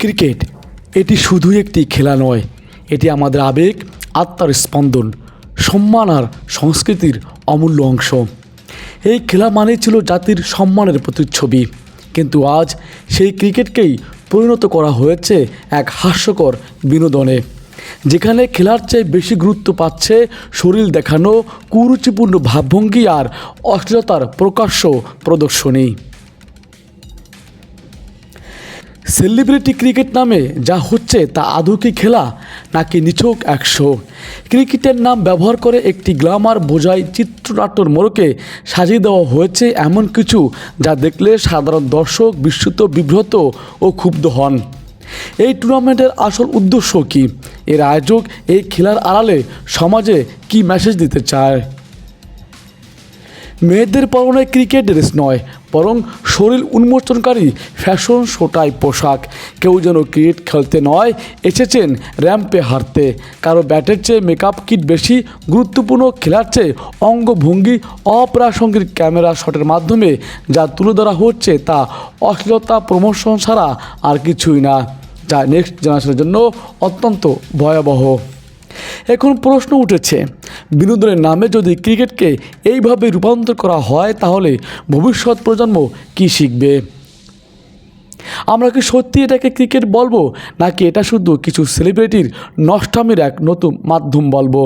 Cricket, এটি শুধু একটি খেলা নয়, এটি আমাদের আবেগ, আত্মার স্পন্দন, সম্মান আর সংস্কৃতির অমূল্য অংশ। এই খেলা মানেই ছিল জাতির সম্মানের প্রতিচ্ছবি। কিন্তু আজ সেই ক্রিকেটকেই পরিণত করা হয়েছে এক হাস্যকর বিনোদনে, যেখানে খেলার চেয়ে বেশি গুরুত্ব পাচ্ছে শরীর দেখানো, কুরুচিপূর্ণ ভাবভঙ্গি আর অশ্লীলতার প্রকাশ্য প্রদর্শনী। সেলিব্রিটি ক্রিকেট নামে যা হচ্ছে তা আদৌ কি খেলা নাকি নিছক একশো ক্রিকেটের নাম ব্যবহার করে একটি গ্লামার বোঝাই চিত্রনাট্যর মোড়কে সাজিয়ে দেওয়া হয়েছে এমন কিছু যা দেখলে সাধারণ দর্শক বিস্মিত, বিব্রত ও ক্ষুব্ধ হন। এই টুর্নামেন্টের আসল উদ্দেশ্য কী? এর আয়োজক এই খেলার আড়ালে সমাজে কী মেসেজ দিতে চায়? মেয়েদের পরনে ক্রিকেট ড্রেস নয়, বরং শরীর উন্মোচনকারী ফ্যাশন শোটাই পোশাক। কেউ যেন ক্রিকেট খেলতে নয়, এসেছেন র্যাম্পে হারতে কারও ব্যাটের চেয়ে মেকআপ কিট বেশি, গুরুত্বপূর্ণ খেলার চেয়ে অঙ্গভঙ্গি অপ্রাসঙ্গিক ক্যামেরা শটের মাধ্যমে যা তুলে ধরা হচ্ছে তা অশ্লীলতা প্রমোশন ছাড়া আর কিছুই না, যা নেক্সট জেনারেশনের জন্য অত্যন্ত ভয়াবহ। এখন প্রশ্ন উঠেছে বিনোদনের নামে যদি ক্রিকেটকে এইভাবে রূপান্তর করা হয়, তাহলে ভবিষ্যৎ প্রজন্ম কি শিখবে? আমরা কি সত্যি এটাকে ক্রিকেট বলব, নাকি এটা শুধু কিছু সেলিব্রিটির নষ্টামির এক নতুন মাধ্যম বলব?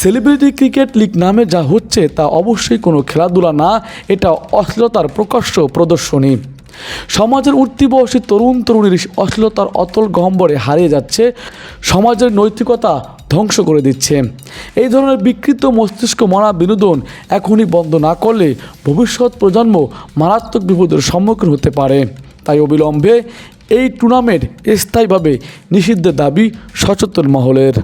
সেলিব্রিটি ক্রিকেট লিগ নামে যা হচ্ছে, তা অবশ্যই কোনো খেলাধুলা না, এটা অশ্লীলতার প্রকাশ্য প্রদর্শনী। সমাজের উঠতি বয়সী তরুণ তরুণীর অশ্লীলতার অতল গহ্বরে হারিয়ে যাচ্ছে, সমাজের নৈতিকতা ধ্বংস করে দিচ্ছে। এই ধরনের বিকৃত মস্তিষ্ক মারা বিনোদন এখনই বন্ধ না করলে ভবিষ্যৎ প্রজন্ম মারাত্মক বিপদের সম্মুখীন হতে পারে। তাই অবিলম্বে এই টুর্নামেন্ট স্থায়ীভাবে নিষিদ্ধের দাবি সচেতন মহলের।